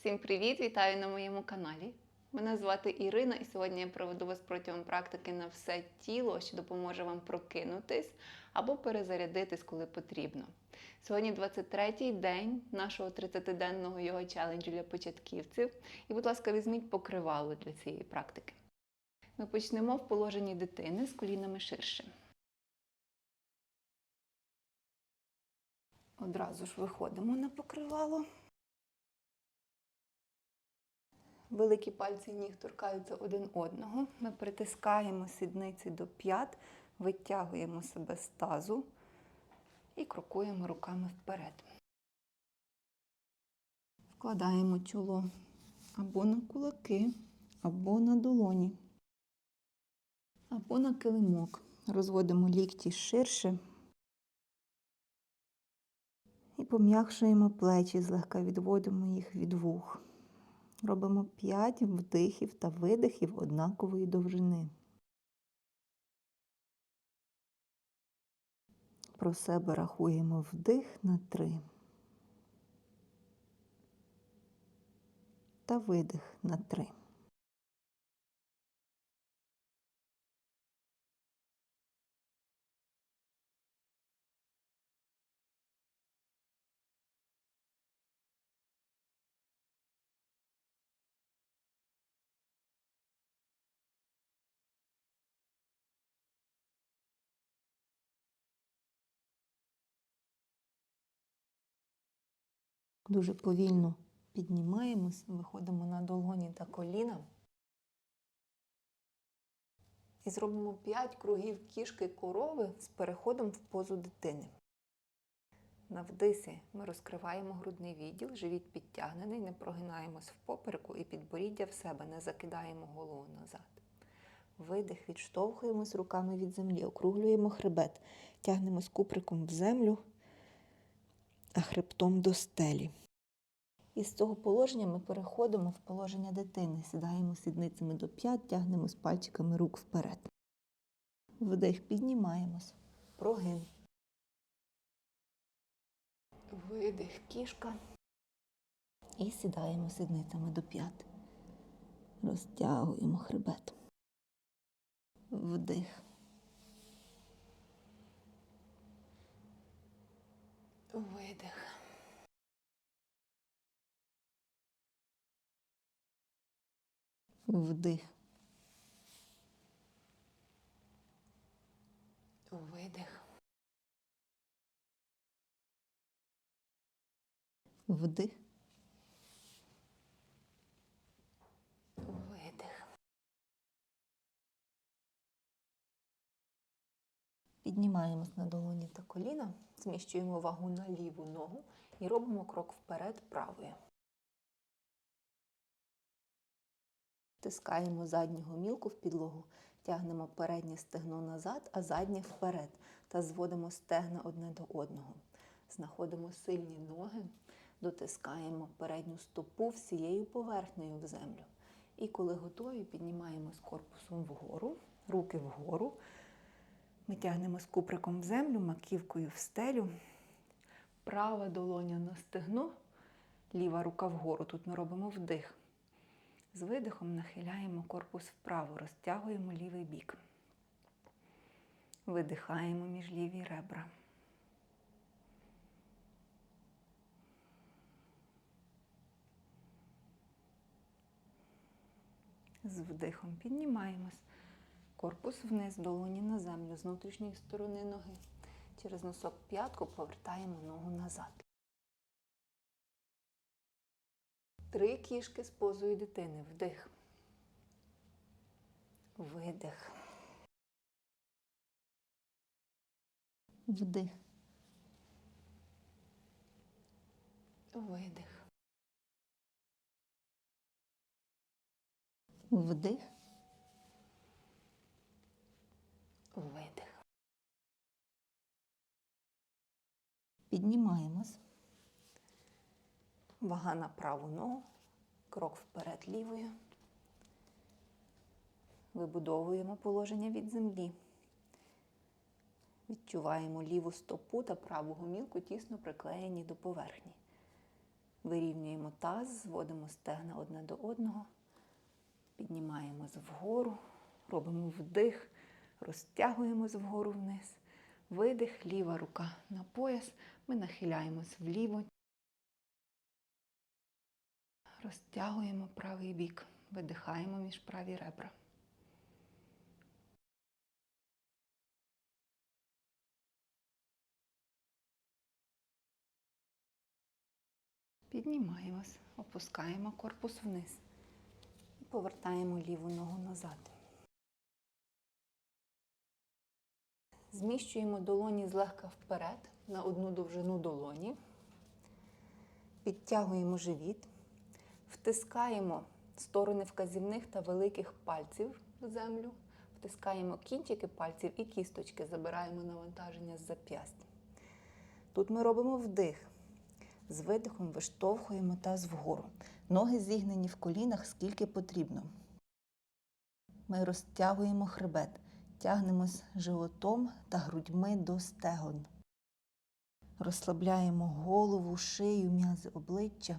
Всім привіт! Вітаю на моєму каналі. Мене звати Ірина, і сьогодні я проведу вас протягом практики на все тіло, що допоможе вам прокинутись або перезарядитись, коли потрібно. Сьогодні 23-й день нашого 30-денного його челенджу для початківців. І, будь ласка, візьміть покривало для цієї практики. Ми почнемо в положенні дитини з колінами ширше. Одразу ж виходимо на покривало. Великі пальці ніг торкаються один одного. Ми притискаємо сідниці до п'ят, витягуємо себе з тазу і крокуємо руками вперед. Вкладаємо чоло або на кулаки, або на долоні, або на килимок. Розводимо лікті ширше і пом'якшуємо плечі, злегка відводимо їх від вух. Робимо 5 вдихів та видихів однакової довжини. Про себе рахуємо вдих на 3 та видих на 3. Дуже повільно піднімаємось, виходимо на долоні та коліна. І зробимо 5 кругів кішки корови з переходом в позу дитини. На вдисі ми розкриваємо грудний відділ, живіт підтягнений, не прогинаємось в попереку і підборіддя в себе, не закидаємо голову назад. Видих, відштовхуємось руками від землі, округлюємо хребет, тягнемось куприком в землю, а хребтом до стелі. І з цього положення ми переходимо в положення дитини. Сідаємо сідницями до п'ят, тягнемо з пальчиками рук вперед. Вдих, піднімаємось. Прогин. Видих, кішка. І сідаємо сідницями до п'ят. Розтягуємо хребет. Вдих. Видих. Вдих. Видих. Вдих. Видих. Піднімаємось на долоні та коліна, зміщуємо вагу на ліву ногу і робимо крок вперед правою. Тискаємо задню гомілку в підлогу, тягнемо переднє стегно назад, а заднє вперед та зводимо стегна одне до одного. Знаходимо сильні ноги, дотискаємо передню стопу всією поверхнею в землю. І коли готові, піднімаємо з корпусом вгору, руки вгору. Ми тягнемо з куприком в землю, маківкою в стелю. Права долоня на стегно, ліва рука вгору. Тут ми робимо вдих. З видихом нахиляємо корпус вправо, розтягуємо лівий бік. Видихаємо між ліві ребра. З вдихом піднімаємось. Корпус вниз, долоні на землю з внутрішньої сторони ноги. Через носок п'ятку повертаємо ногу назад. Три кішки з позою дитини. Вдих. Видих. Вдих. Видих. Вдих. Видих. Піднімаємось. Вага на праву ногу, крок вперед лівою. Вибудовуємо положення від землі. Відчуваємо ліву стопу та праву гомілку тісно приклеєні до поверхні. Вирівнюємо таз, зводимо стегна одне до одного, піднімаємось вгору, робимо вдих, розтягуємось вгору вниз. Видих, ліва рука на пояс. Ми нахиляємось вліво. Розтягуємо правий бік, видихаємо між праві ребра. Піднімаємось, опускаємо корпус вниз і повертаємо ліву ногу назад. Зміщуємо долоні злегка вперед на одну довжину долоні. Підтягуємо живіт, втискаємо сторони вказівних та великих пальців в землю, втискаємо кінчики пальців і кісточки, забираємо навантаження з зап'ястя. Тут ми робимо вдих. З видихом виштовхуємо таз вгору. Ноги зігнені в колінах скільки потрібно. Ми розтягуємо хребет, тягнемось животом та грудьми до стегон. Розслабляємо голову, шию, м'язи обличчя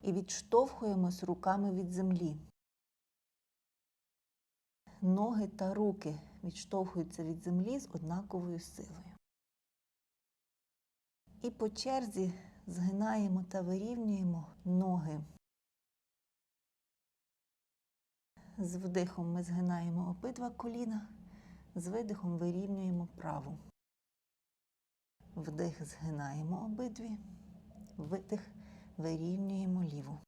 і відштовхуємось руками від землі. Ноги та руки відштовхуються від землі з однаковою силою. І по черзі згинаємо та вирівнюємо ноги. З вдихом ми згинаємо обидва коліна, з видихом вирівнюємо праву. Вдих згинаємо обидві, видих вирівнюємо ліву.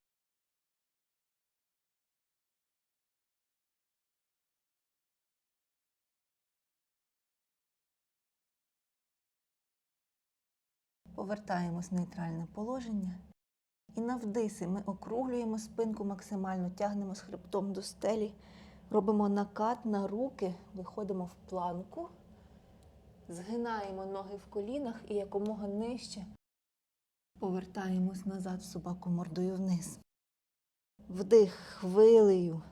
Повертаємось в нейтральне положення. І на вдисі ми округлюємо спинку максимально, тягнемо з хребтом до стелі, робимо накат на руки, виходимо в планку, згинаємо ноги в колінах і якомога нижче повертаємось назад собаку мордою вниз. Вдих хвилею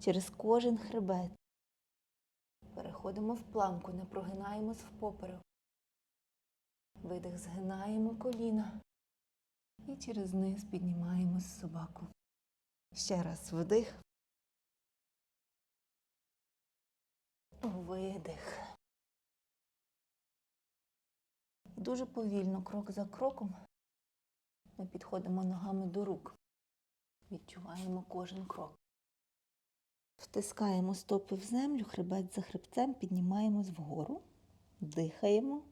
через кожен хребет. Переходимо в планку, не прогинаємось впоперек. Видих, згинаємо коліна. І через низ піднімаємо собаку. Ще раз вдих. Видих. Дуже повільно, крок за кроком, ми підходимо ногами до рук. Відчуваємо кожен крок. Втискаємо стопи в землю, хребет за хребцем, піднімаємось вгору, дихаємо.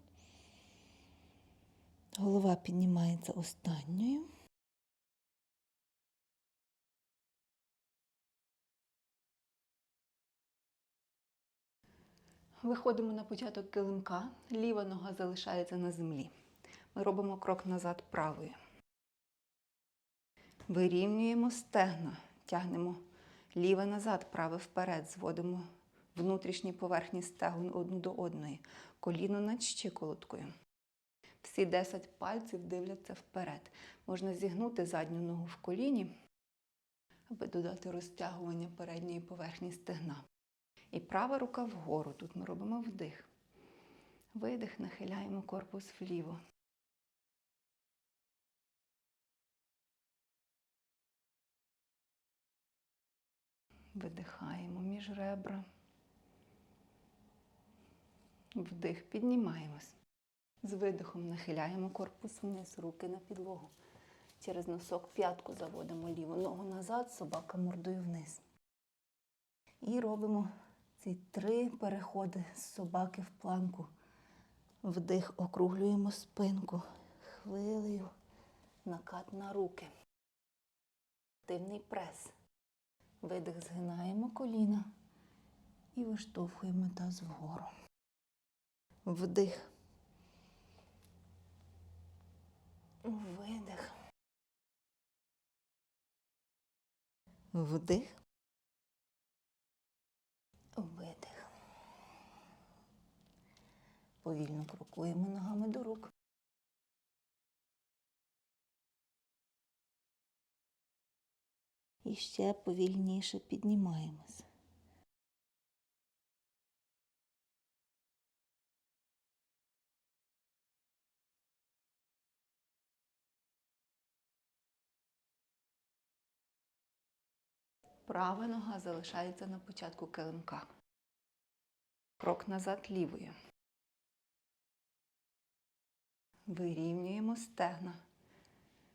Голова піднімається останньою. Виходимо на початок килимка, ліва нога залишається на землі. Ми робимо крок назад правою. Вирівнюємо стегна, тягнемо ліве назад, праве вперед, зводимо внутрішні поверхні стегон одну до одної, коліно над щиколоткою. Всі 10 пальців дивляться вперед. Можна зігнути задню ногу в коліні, аби додати розтягування передньої поверхні стегна. І права рука вгору. Тут ми робимо вдих. Видих, нахиляємо корпус вліво. Видихаємо між ребра. Вдих, піднімаємось. З видихом нахиляємо корпус вниз, руки на підлогу. Через носок п'ятку заводимо ліву ногу назад, собака мордою вниз. І робимо ці три переходи з собаки в планку. Вдих, округлюємо спинку, хвилею, накат на руки. Активний прес. Видих, згинаємо коліна і виштовхуємо таз вгору. Вдих. Видих. Вдих. Видих. Повільно крокуємо ногами до рук. і ще повільніше піднімаємось. Права нога залишається на початку килимка. Крок назад лівою. Вирівнюємо стегна.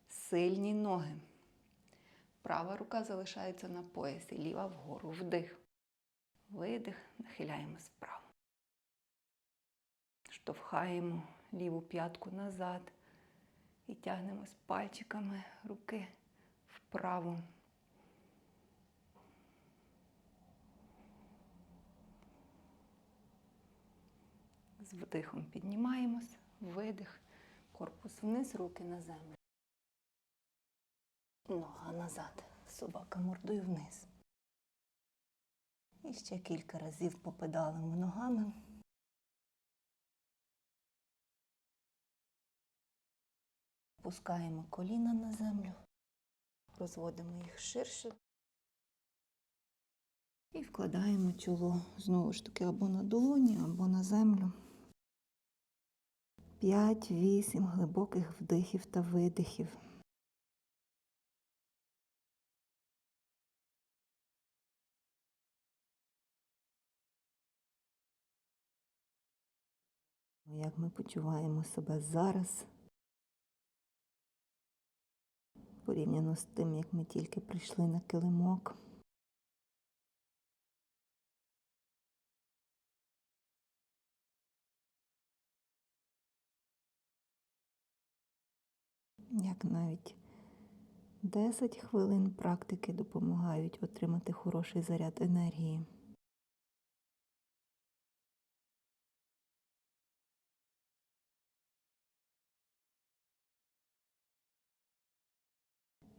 Сильні ноги. Права рука залишається на поясі, ліва вгору. Вдих. Видих, нахиляємо справа. Штовхаємо ліву п'ятку назад і тягнемось пальчиками руки вправо. З вдихом піднімаємось, видих, корпус вниз, руки на землю. Нога назад, собака мордою вниз. І ще кілька разів попедалимо ногами. Пускаємо коліна на землю, розводимо їх ширше. І вкладаємо чоло знову ж таки або на долоні, або на землю. 5-8 глибоких вдихів та видихів. Як ми почуваємо себе зараз, порівняно з тим, як ми тільки прийшли на килимок. Як навіть 10 хвилин практики допомагають отримати хороший заряд енергії.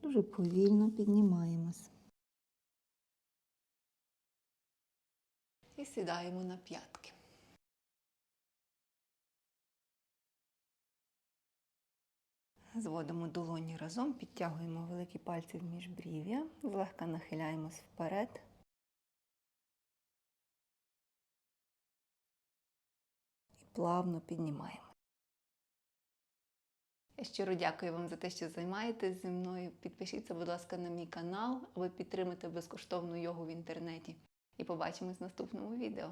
Дуже повільно піднімаємось. І сідаємо на п'ятки. Зводимо долоні разом, підтягуємо великі пальці в міжбрів'я, злегка нахиляємось вперед. І плавно піднімаємо. Щиро дякую вам за те, що займаєтесь зі мною. Підпишіться, будь ласка, на мій канал, аби підтримати безкоштовну йогу в інтернеті. І побачимось в наступному відео.